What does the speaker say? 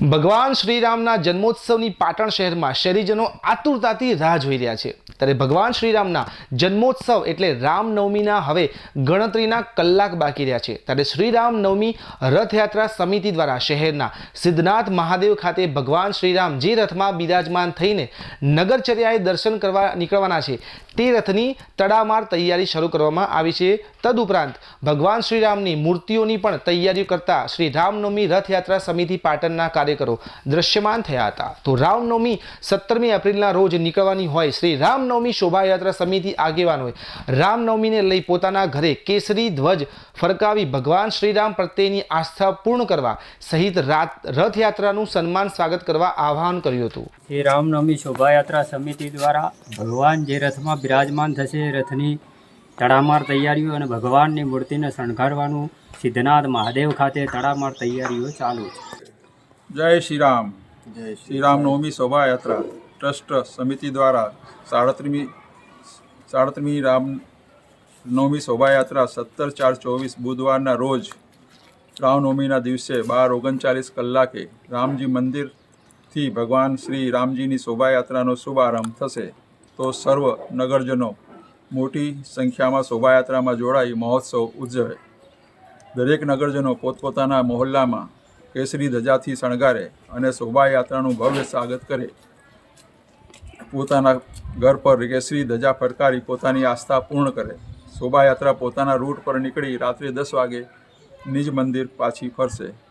ભગવાન શ્રીરામના જન્મોત્સવની પાટણ શહેરમાં શહેરીજનો આતુરતાથી રાહ જોઈ રહ્યા છે. ત્યારે ભગવાન શ્રીરામના જન્મોત્સવ એટલે રામનવમીના હવે ગણતરીના કલાક બાકી રહ્યા છે. ત્યારે શ્રીરામ નવમી રથયાત્રા સમિતિ દ્વારા શહેરના સિદ્ધનાથ મહાદેવ ખાતે ભગવાન શ્રીરામ જે રથમાં બિરાજમાન થઈને નગરચર્યાએ દર્શન કરવા નીકળવાના છે, તે રથની તડામાર તૈયારી શરૂ કરવામાં આવી છે. તદુપરાંત ભગવાન શ્રીરામની મૂર્તિઓની પણ તૈયારીઓ કરતા શ્રી રામનવમી રથયાત્રા સમિતિ પાટણના કાર્યકરો દ્રશ્યમાન થયા હતા. તો રામનવમી સત્તરમી એપ્રિલના રોજ નીકળવાની હોય, શ્રી રામનવમી શોભાયાત્રા સમિતિ આગેવાનોએ રામનવમીને લઈ પોતાના ઘરે કેસરી ધ્વજ ફરકાવી ભગવાન શ્રીરામ પ્રત્યેની આસ્થા પૂર્ણ કરવા સહિત રથયાત્રાનું સન્માન સ્વાગત કરવા આહ્વાન કર્યું હતું. શ્રી રામનવમી શોભાયાત્રા સમિતિ દ્વારા ભગવાન જે રથમાં બિરાજમાન થશે, રથની તડામાર તૈયારીઓ અને ભગવાનની મૂર્તિને શણગારવાનું સિદ્ધનાથ મહાદેવ ખાતે તડામાર તૈયારીઓ ચાલુ છે. જય શ્રી રામ જય શ્રી રામ. નવમી શોભાયાત્રા ટ્રસ્ટ સમિતિ દ્વારા સાડત્રીમી સાડત્રીમી રામ નવમી શોભાયાત્રા સત્તર ચાર ચોવીસ બુધવારના રોજ રામનવમીના દિવસે બાર ઓગણચાલીસ કલાકે રામજી મંદિરથી ભગવાન શ્રી રામજીની શોભાયાત્રાનો શુભારંભ થશે. તો સર્વ નગરજનો મોટી સંખ્યામાં શોભાયાત્રામાં જોડાઈ મહોત્સવ ઉજવે. દરેક નગરજનો પોતપોતાના મહોલ્લામાં કેસરી ધજાથી શણગારે અને શોભાયાત્રાનું ભવ્ય સ્વાગત કરે. પોતાના ઘર પર કેસરી ધજા ફરકારી પોતાની આસ્થા પૂર્ણ કરે. શોભાયાત્રા પોતાના રૂટ પર નીકળી રાત્રે દસ વાગે નિજ મંદિર પાછી ફરશે.